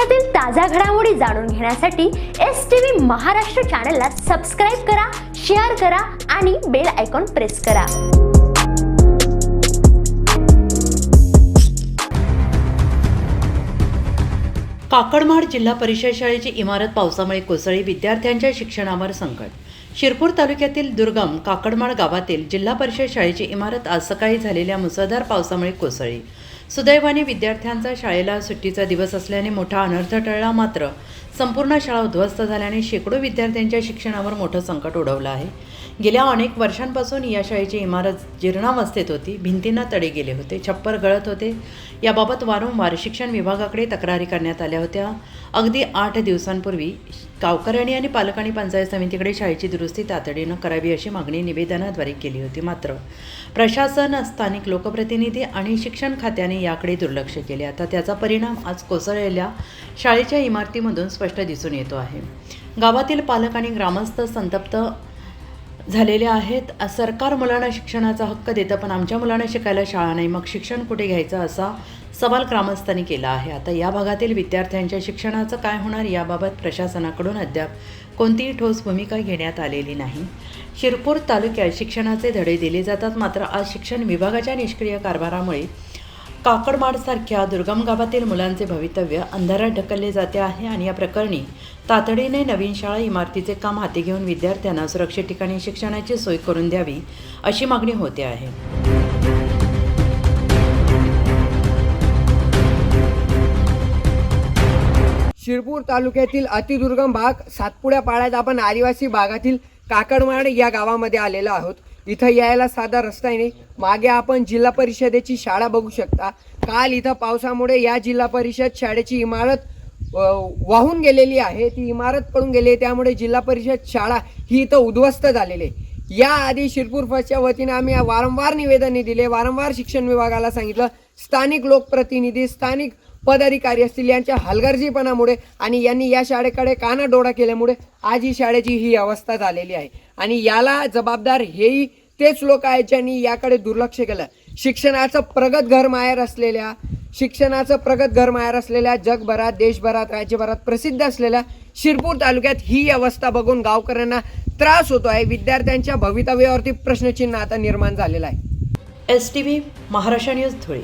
देशातील ताज्या घडामोडी जाणून घेण्यासाठी एस टी व्ही महाराष्ट्र चॅनलला सबस्क्राईब करा शेअर करा आणि बेल आयकॉन प्रेस करा. काकडमाड जिल्हा परिषद शाळेची इमारत पावसामुळे कोसळी विद्यार्थ्यांच्या शिक्षणावर संकट. शिरपूर तालुक्यातील दुर्गम काकडमाड गावातील जिल्हा परिषद शाळेची इमारत आज सकाळी झालेल्या मुसळधार पावसामुळे कोसळली. सुदैवाने विद्यार्थ्यांचा शाळेला सुट्टीचा दिवस असल्याने मोठा अनर्थ टळला मात्र. संपूर्ण शाळा उद्ध्वस्त झाल्याने शेकडो विद्यार्थ्यांच्या शिक्षणावर मोठं संकट ओढवलं आहे. गेल्या अनेक वर्षांपासून या शाळेची इमारत जीर्णावस्थेत होती. भिंतींना तडे गेले होते छप्पर गळत होते. याबाबत वारंवार शिक्षण विभागाकडे तक्रारी करण्यात आल्या होत्या. अगदी आठ दिवसांपूर्वी गावकऱ्यांनी आणि पालक आणि पंचायत समितीकडे शाळेची दुरुस्ती तातडीनं करावी अशी मागणी निवेदनाद्वारे केली होती मात्र. प्रशासन स्थानिक लोकप्रतिनिधी आणि शिक्षण खात्याने याकडे दुर्लक्ष केले. आता त्याचा परिणाम आज कोसळलेल्या शाळेच्या इमारतीमधून स्पष्ट दिसून येतो आहे. गावातील पालक आणि ग्रामस्थ संतप्त झालेले आहेत. सरकार मुलांना शिक्षणाचा हक्क देतं पण आमच्या मुलांना शिकायला शाळा नाही. मग शिक्षण कुठे घ्यायचं असा सवाल ग्रामस्थांनी केला आहे. आता या भागातील विद्यार्थ्यांच्या शिक्षणाचं काय होणार याबाबत प्रशासनाकडून अद्याप कोणतीही ठोस भूमिका घेण्यात आलेली नाही. शिरपूर तालुक्यात शिक्षणाचे धडे दिले जातात. मात्र आज शिक्षण विभागाच्या निष्क्रिय कारभारामुळे काकडमाडसारख्या दुर्गम गावातील मुलांचे भवितव्य अंधारात ढकलले जाते आहे आणि या प्रकरणी तातडीने नवीन शाळा इमारतीचे काम हाती घेऊन विद्यार्थ्यांना सुरक्षित ठिकाणी शिक्षणाची सोय करून द्यावी अशी मागणी होते आहे. शिरपूर तालुक्यातील अतिदुर्गम भाग सातपुड्या पाड्यात आपण आदिवासी भागातील काकडमाड या गावामध्ये आलेलो आहोत. इथं यायला साधा रस्ता आहे नाही. मागे आपण जिल्हा परिषदेची शाळा बघू शकता. काल इथं पावसामुळे या जिल्हा परिषद शाळेची इमारत वाहून गेलेली आहे. ती इमारत पडून गेली आहे. त्यामुळे जिल्हा परिषद शाळा ही इथं उद्ध्वस्त झालेली आहे. याआधी शिरपूर फसच्या वतीने आम्ही वारंवार निवेदने दिले. वारंवार शिक्षण विभागाला सांगितलं. स्थानिक लोकप्रतिनिधी स्थानिक पदाधिकारी असतील यांच्या हलगर्जीपणामुळे आणि यांनी या शाळेकडे कानाडोळा केल्यामुळे आज ही शाळेची ही अवस्था झालेली आहे. आणि याला जबाबदार हेही तेच लोक आहेत ज्यांनी याकडे दुर्लक्ष केलं. शिक्षणाचं प्रगत घर माहेर असलेल्या शिक्षणाचं प्रगत घर माहेर असलेल्या जगभरात देशभरात राज्यभरात प्रसिद्ध असलेल्या शिरपूर तालुक्यात ही अवस्था बघून गावकऱ्यांना त्रास होतो आहे विद्यार्थ्यांच्या भवितव्यावरती प्रश्नचिन्ह आता निर्माण झालेलं आहे. S T V Maharashtra news Dhule.